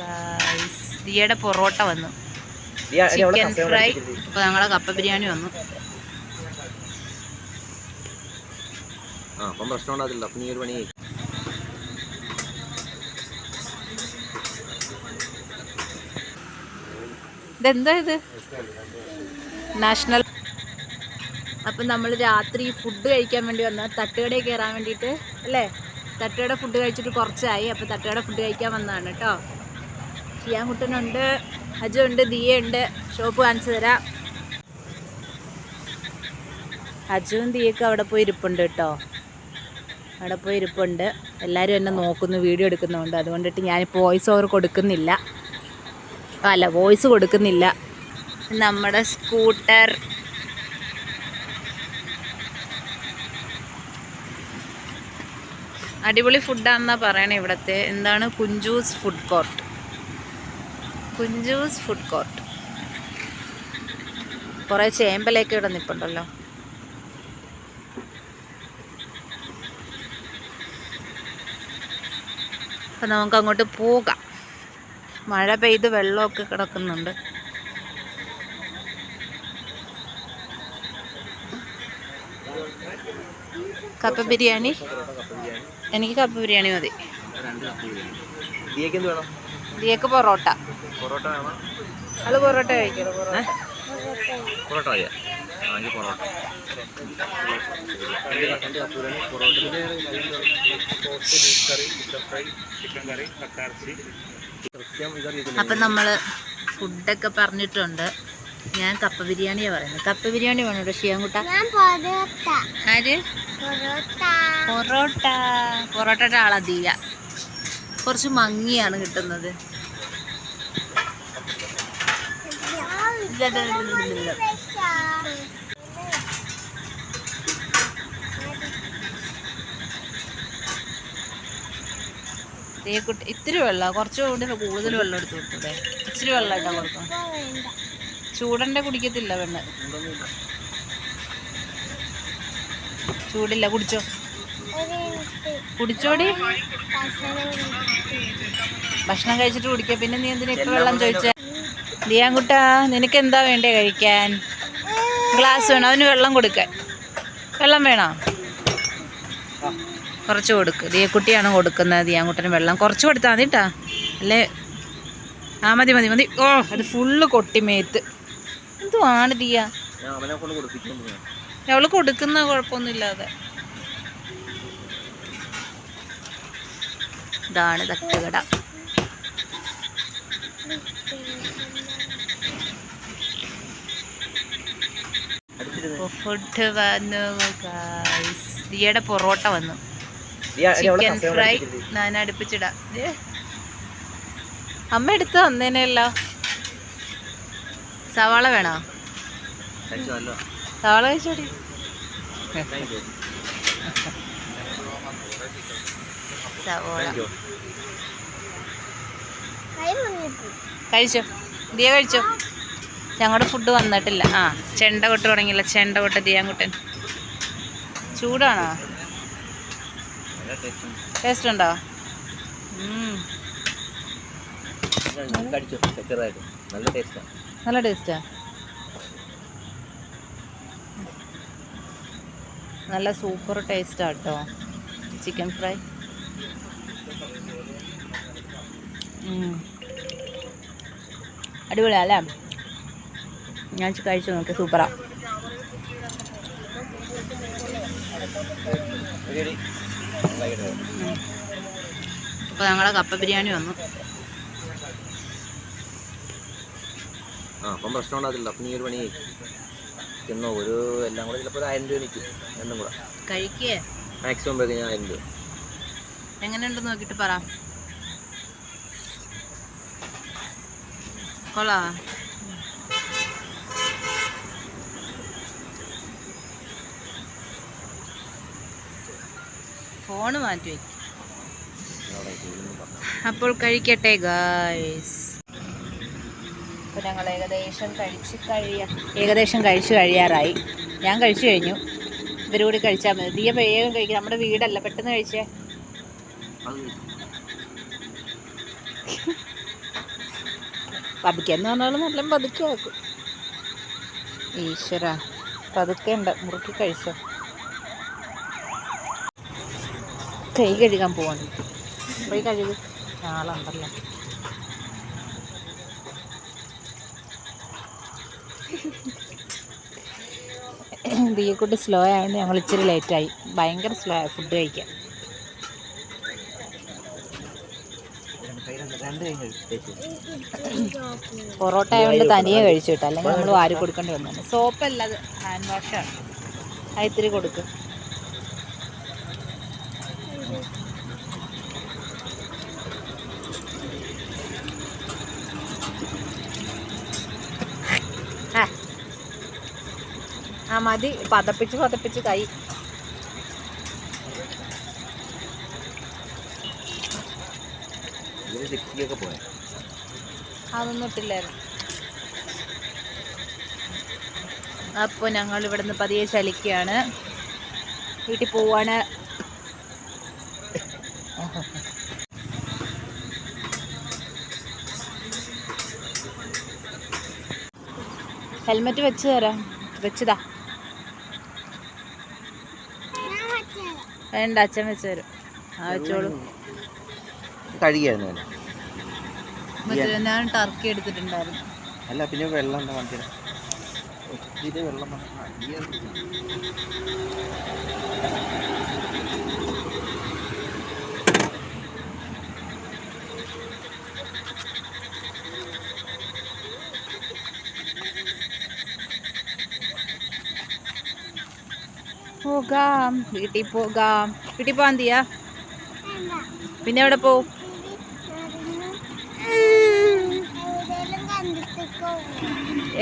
Guys ദിയയുടെ പൊറോട്ട വന്നു. Chicken fry അപ്പൊ അപ്പോൾ ഞങ്ങളെ കപ്പ ബിരിയാണി വന്നു. ആ അപ്പം പ്രശ്നം ഉണ്ടാകത്തില്ല. അപ്പം നീ ഒരു പണി. ഇതെന്താ ഇത്? നാഷണൽ അപ്പം നമ്മൾ രാത്രി ഫുഡ് കഴിക്കാൻ വേണ്ടി വന്ന. തട്ടുകടയിൽ കയറാൻ വേണ്ടിയിട്ട് അല്ലേ? തട്ടുകട ഫുഡ് കഴിച്ചിട്ട് കുറച്ചായി. അപ്പോൾ തട്ടുകട ഫുഡ് കഴിക്കാൻ വന്നതാണ് കേട്ടോ. ഷിയാൻകുട്ടനുണ്ട് അജുണ്ട് ദിയുണ്ട് ഷോപ്പ് കാണിച്ചു തരാം. അജുവും ദിയൊക്കെ അവിടെ പോയി ഇരിപ്പുണ്ട് കേട്ടോ. അവിടെ പോയി ഇരിപ്പുണ്ട്. എല്ലാവരും എന്നെ നോക്കുന്നു വീഡിയോ എടുക്കുന്നുണ്ട്. അതുകൊണ്ടിട്ട് ഞാനിപ്പോൾ വോയിസ് ഓവർ കൊടുക്കുന്നില്ല. അല്ല വോയിസ് കൊടുക്കുന്നില്ല. നമ്മുടെ സ്കൂട്ടർ അടിപൊളി ഫുഡാണെന്നാണ് പറയണേ ഇവിടുത്തെ. എന്താണ്? Kunchoos food court Kunchoos food court. കുറേ ചേമ്പലൊക്കെ ഇവിടെ നിൽപ്പുണ്ടല്ലോ അപ്പം നമുക്ക് അങ്ങോട്ട് പോകാം. മഴ പെയ്ത് വെള്ളമൊക്കെ കിടക്കുന്നുണ്ട്. കപ്പ ബിരിയാണി? എനിക്ക് കപ്പ ബിരിയാണി മതി. ദിയക്ക് പൊറോട്ട. അത് പൊറോട്ട കഴിക്കണം പൊറോട്ട. പൊറോട്ട മതിയോ പൊറോട്ട കൃത്യം ഇതറിയത്തില്ല അപ്പം നമ്മൾ ഫുഡൊക്കെ പറഞ്ഞിട്ടുണ്ട്. ഞാൻ കപ്പ ബിരിയാണിയാണ് പറയുന്നത്. കപ്പ ബിരിയാണി വേണം കേട്ടോ ഷിയാൻകുട്ട ആര്? പൊറോട്ട. പൊറോട്ടയുടെ ആളാ ദിയ കുറച്ച് മങ്ങിയാണ് കിട്ടുന്നത്. കുട്ടി ഇത്തിരി വെള്ളം കുറച്ചുകൂടി കൂടുതൽ വെള്ളം എടുത്ത് കൊടുത്തൂടെ ഇച്ചിരി വെള്ളം ഇട്ടാ കൊടുക്കാം ചൂടന്റെ കുടിക്കത്തില്ല വെള്ളം ചൂടില്ല കുടിച്ചോ. കുടിച്ചോടി. ഭക്ഷണം കഴിച്ചിട്ട് കുടിക്കുക പിന്നെ നീ എന്തിനാ ഇപ്പൊ വെള്ളം ചോദിച്ചേ? ദിയാൻകുട്ടാ നിനക്ക് എന്താ വേണ്ടേ കഴിക്കാൻ? ഗ്ലാസ് വേണം? അവന് വെള്ളം കൊടുക്കാൻ. വെള്ളം വേണോ? കുറച്ച് കൊടുക്ക്. ദിയക്കുട്ടിയാണ് കൊടുക്കുന്നത്. ദിയാൻകുട്ടന് വെള്ളം. കുറച്ച് കൊടുത്താൽ മതി കേട്ടാ അല്ലേ? ആ മതി മതി മതി. ഓ അത് ഫുള്ള് കൊട്ടിമേത്ത് എന്തുവാണ് ദിയ? അവൾ കൊടുക്കുന്ന കുഴപ്പമൊന്നുമില്ലാതെ. ഇതാണ് തട്ടുകട. ഫുഡ് വന്നു guys. ദിയയുടെ പൊറോട്ട വന്നു. ചിക്കൻ ഫ്രൈ ഞാൻ അടുപ്പിച്ചിടാം. ദേ. അമ്മ എടുത്ത് തന്നേനല്ലോ സവാള വേണോ? സവാള കഴിച്ചോടി. സവാള. കഴിച്ചോ? ദിയ കഴിച്ചോ? ഞങ്ങളുടെ ഫുഡ് വന്നിട്ടില്ല. ആ ചെണ്ട കൊട്ട് തുടങ്ങിയില്ല. ചെണ്ട കൊട്ട് ദിയാൻകുട്ടൻ ചൂടാണോ? ടേസ്റ്റ് ഉണ്ടോ? നല്ല ടേസ്റ്റാ നല്ല സൂപ്പർ ടേസ്റ്റാ കേട്ടോ ചിക്കൻ ഫ്രൈ. അടിപൊളിയാ ഞാൻ കഴിച്ചു നോക്കി സൂപ്പറാ. അപ്പൊ അപ്പോൾ ഞങ്ങളെ കപ്പ ബിരിയാണി വന്നു. ആ അപ്പം പ്രശ്നം ഉണ്ടാകത്തില്ല. അപ്പം നീ ഒരു പണി തിന്നോ. ഒരു എല്ലാം കൂടെ ചിലപ്പോൾ ഒരു ആയിരം രൂപ നിൽക്കും രണ്ടും കൂടെ. കഴിക്കേ? മാക്സിമം പേര് ഞാൻ ആയിരം രൂപ. എങ്ങനെയുണ്ടെന്ന് നോക്കിയിട്ട് പറ. കൊള്ളാ ഫോണ് മാറ്റി വയ്ക്കും. അപ്പോൾ കഴിക്കട്ടെ ഗായ്സ് അപ്പോൾ ഞങ്ങൾ ഏകദേശം കഴിച്ച് കഴിയാ ഏകദേശം കഴിച്ച് കഴിയാറായി. ഞാൻ കഴിച്ചു കഴിഞ്ഞു. ഇവരും കൂടി കഴിച്ചാൽ മതി. തീയ വേഗം കഴിക്കും. നമ്മുടെ വീടല്ല. പെട്ടെന്ന് കഴിച്ചേ? പതുക്കെ പറഞ്ഞാൽ നല്ല പതുക്കെ ആക്കും ഈശ്വര പതുക്കെ ഉണ്ട് മുറുക്കി കഴിച്ചോ? കൈ കഴുകാൻ പോവാണ്. പോയി കഴുകി. ആളുണ്ടല്ലോ ബിയെക്കുട്ടി സ്ലോ ആയതുകൊണ്ട് ഞങ്ങൾ ഇച്ചിരി ലേറ്റായി. ഭയങ്കര സ്ലോ ആയി ഫുഡ് കഴിക്കാൻ രണ്ട് കൈ കഴിച്ചു പൊറോട്ട ആയതുകൊണ്ട് തനിയെ കഴിച്ചു അല്ലെങ്കിൽ നമ്മൾ വാരി കൊടുക്കേണ്ടി വന്നു സോപ്പല്ല അത്. ഹാൻഡ് വാഷാണ് അത് കൊടുക്കും. ആ. മതി. പതപ്പിച്ച് പതപ്പിച്ച് കൈ ഇതിന് സിക്സ്റ്റിയൊക്കെ പോയാൽ അതൊന്നും ഇട്ടില്ലായിരുന്നു. അപ്പോൾ ഞങ്ങൾ ഇവിടുന്ന് പതിയെ ചലിക്കുകയാണ്. വീട്ടിൽ പോവാണ്. ഹെൽമെറ്റ് വെച്ച് തരാം. വെച്ചതാ. വേണ്ട അച്ഛൻ വെച്ച് തരും. ആ വെച്ചോളൂ. കഴുകിയായിരുന്നു. ഞാൻ ടർക്കി എടുത്തിട്ടുണ്ടായിരുന്നു. അല്ല പിന്നെ വെള്ളം എന്താ കാണിച്ചത് ഒത്തിരി വെള്ളം. പോകാം. വീട്ടിൽ പോകാം. വീട്ടിൽ പോകാൻ തീയാ പിന്നെ എവിടെ പോവും?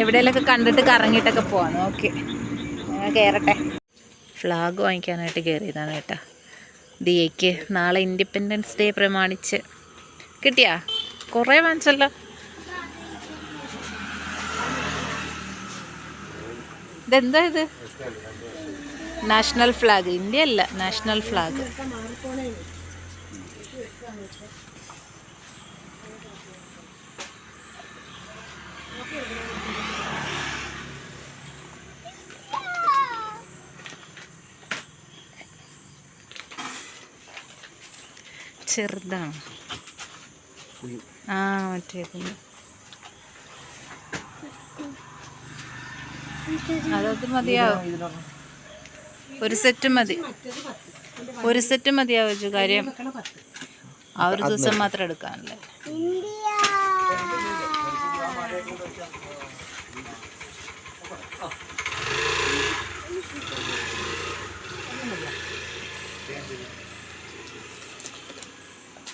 എവിടെയെങ്കിലൊക്കെ കണ്ടിട്ട് കറങ്ങിയിട്ടൊക്കെ പോവാം. ഓക്കെ. കയറട്ടെ ഫ്ലാഗ് വാങ്ങിക്കാനായിട്ട് കയറിയതാണ് കേട്ടോ. ദിയയ്ക്ക് നാളെ ഇൻഡിപെൻഡൻസ് ഡേ പ്രമാണിച്ച്. കിട്ടിയാ? കുറേ വാങ്ങിച്ചല്ലോ. ഇതെന്താ ഇത്? നാഷണൽ ഫ്ലാഗ് ഇന്ത്യ അല്ല നാഷണൽ ഫ്ലാഗ് ചെറുതാണ്. ആ മറ്റേ അതത് മതിയാവും. ഒരു സെറ്റ് മതി. ഒരു സെറ്റ് മതിയാവും കാര്യം ആ ഒരു ദിവസം മാത്രം എടുക്കാനല്ലേ.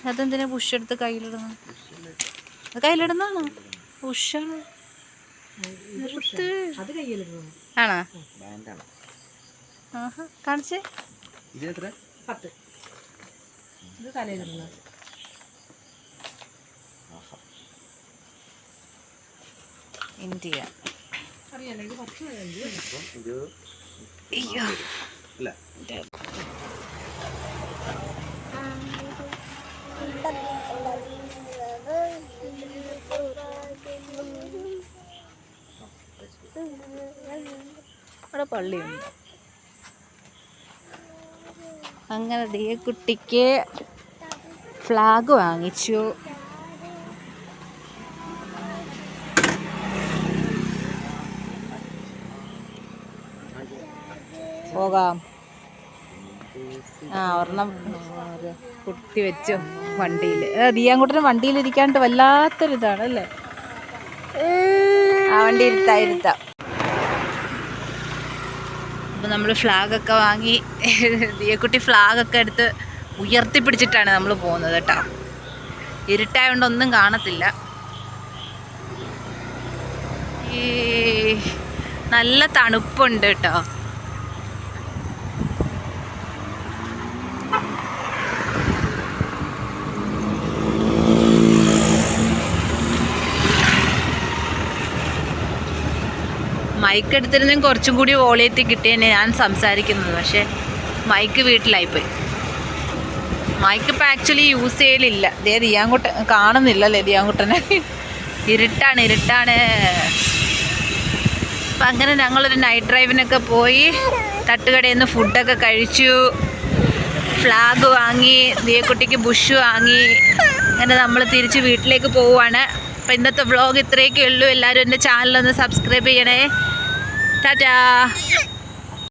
അതെന്തിനാ പുഷ് എടുത്ത് കയ്യിലിടുന്നു? അത് കയ്യിലിടുന്നാണോ പുഷാണ് ആണോ? ബാൻഡാണ്. ആഹാ. കാണിച്ചേ? ഇന്ത്യ. അയ്യോ. അവിടെ പള്ളിയുണ്ട്. അങ്ങനെ ദേ കുട്ടിക്ക് ഫ്ലാഗ് വാങ്ങിച്ചു. പോകാം. ആ ഒരെണ്ണം ഒരു കുത്തി വെച്ചു വണ്ടിയിൽ ദിയാങ്കുട്ടന് വണ്ടിയിലിരിക്കാണ്ട് വല്ലാത്തൊരിതാണ് അല്ലേ ആ വണ്ടി ഇരുത്താം. ഇരുത്താം അപ്പം നമ്മൾ ഫ്ലാഗൊക്കെ വാങ്ങി ദിയക്കുട്ടി ഫ്ലാഗൊക്കെ എടുത്ത് ഉയർത്തിപ്പിടിച്ചിട്ടാണ് നമ്മൾ പോകുന്നത് കേട്ടോ. ഇരുട്ടായതുകൊണ്ട് ഒന്നും കാണത്തില്ല. ഈ നല്ല തണുപ്പുണ്ട് കേട്ടോ. മൈക്ക് എടുത്തിരുന്നെങ്കിൽ കുറച്ചും കൂടി വോളിയത്തിൽ കിട്ടിയെന്നെ ഞാൻ സംസാരിക്കുന്നത്. പക്ഷേ മൈക്ക് വീട്ടിലായിപ്പോയി. മൈക്ക് ഇപ്പം ആക്ച്വലി യൂസ് ചെയ്യലില്ല. ദേ ദിയാങ്കുട്ടൻ കാണുന്നില്ലല്ലേ ദിയാങ്കുട്ടനെ? ഇരുട്ടാണ് ഇരുട്ടാണ്. അപ്പം അങ്ങനെ ഞങ്ങളൊരു നൈറ്റ് ഡ്രൈവിനൊക്കെ പോയി തട്ടുകടയിൽ നിന്ന് ഫുഡൊക്കെ കഴിച്ചു. ഫ്ലാഗ് വാങ്ങി ദിയക്കുട്ടിക്ക് ബുഷ് വാങ്ങി. അങ്ങനെ നമ്മൾ തിരിച്ച് വീട്ടിലേക്ക് പോവുകയാണ് അപ്പം ഇന്നത്തെ വ്ളോഗ് ഇത്രയൊക്കെ ഉള്ളൂ. എല്ലാവരും എന്റെ ചാനലൊന്ന് സബ്സ്ക്രൈബ് ചെയ്യണേ. 大家。